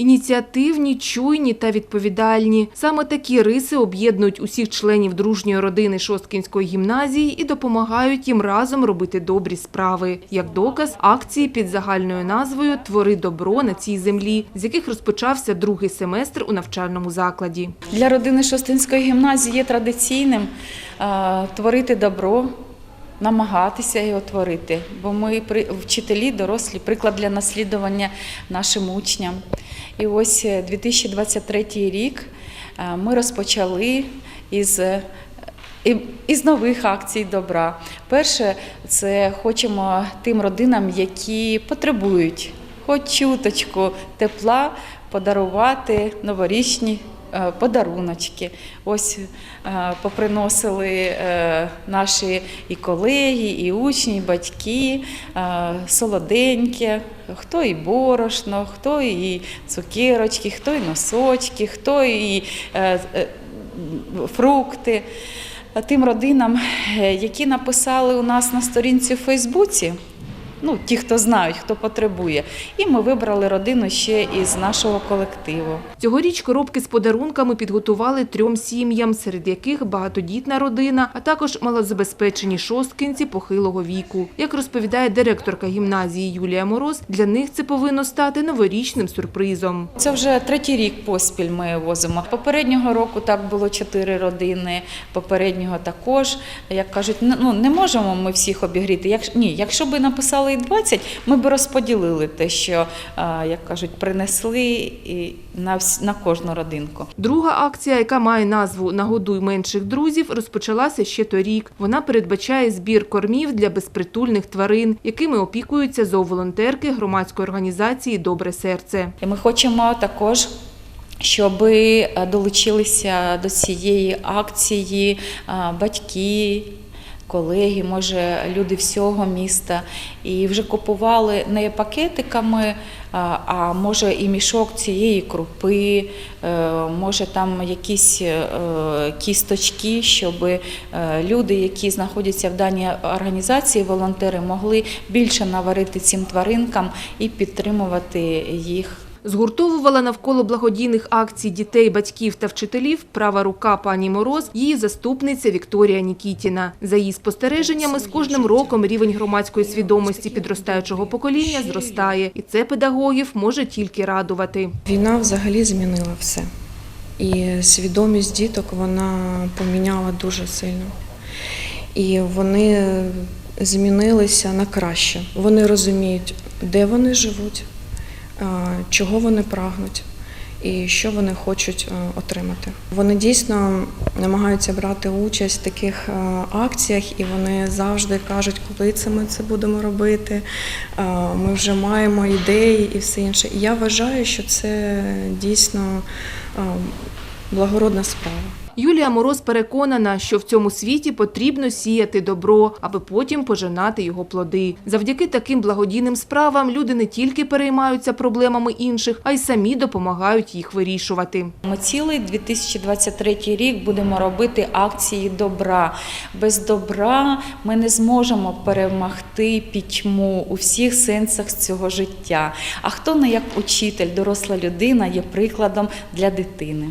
Ініціативні, чуйні та відповідальні. Саме такі риси об'єднують усіх членів дружньої родини Шосткінської гімназії і допомагають їм разом робити добрі справи. Як доказ акції під загальною назвою Твори добро на цій землі, з яких розпочався другий семестр у навчальному закладі. Для родини Шостинської гімназії є традиційним творити добро, намагатися його творити, бо ми при- вчителі, дорослі, приклад для наслідування нашим учням. І ось е, 2023 рік е, ми розпочали із. е, Із нових акцій добра. Перше, це хочемо тим родинам, які потребують хоч чуточку тепла, подарувати новорічні е, подаруночки. Ось е, поприносили е, наші і колеги, і учні, і батьки е, солоденьке, хто і борошно, хто і цукерочки, хто і носочки, хто і е, е, фрукти. Тим родинам, е, які написали у нас на сторінці в Фейсбуці, ну, ті, хто знають, хто потребує. І ми вибрали родину ще із нашого колективу. Цьогоріч коробки з подарунками підготували трьом сім'ям, серед яких багатодітна родина, а також малозабезпечені шосткинці похилого віку. Як розповідає директорка гімназії Юлія Мороз, для них це повинно стати новорічним сюрпризом. Це вже третій рік поспіль ми возимо. Попереднього року так було чотири родини, попереднього також. Як кажуть, ну не можемо ми всіх обігріти. Як ні, якщо би написали і 20, ми б розподілили те, що як кажуть, принесли і на на кожну родинку. Друга акція, яка має назву Нагодуй менших друзів, розпочалася ще торік. Вона передбачає збір кормів для безпритульних тварин, якими опікуються зооволонтерки громадської організації Добре серце. І ми хочемо також. Щоб е, долучилися до цієї акції е, батьки, колеги, може люди всього міста, і вже купували не пакетиками, а а може і мішок цієї крупи, е, може там якісь е, кісточки, щоб е, люди, які знаходяться в даній організації, волонтери, могли більше наварити цим тваринкам і підтримувати їх. Згуртовувала навколо благодійних акцій дітей, батьків та вчителів права рука пані Мороз, її заступниця Вікторія Нікітіна. За її спостереженнями, з кожним роком рівень громадської свідомості підростаючого покоління зростає, і це педагогів може тільки радувати. Війна взагалі змінила все. І свідомість діток вона поміняла дуже сильно. І вони змінилися на краще. Вони розуміють, де вони живуть, чого вони прагнуть і що вони хочуть отримати. Вони дійсно намагаються брати участь в таких акціях, і вони завжди кажуть, коли це ми це будемо робити. Ми вже маємо ідеї і все інше. І я вважаю, що це дійсно благородна справа. Юлія Мороз переконана, що в цьому світі потрібно сіяти добро, аби потім пожинати його плоди. Завдяки таким благодійним справам люди не тільки переймаються проблемами інших, а й самі допомагають їх вирішувати. Ми цілий 2023 рік будемо робити акції добра. Без добра ми не зможемо перемогти пітьму у всіх сенсах цього життя. А хто не як учитель, доросла людина є прикладом для дитини.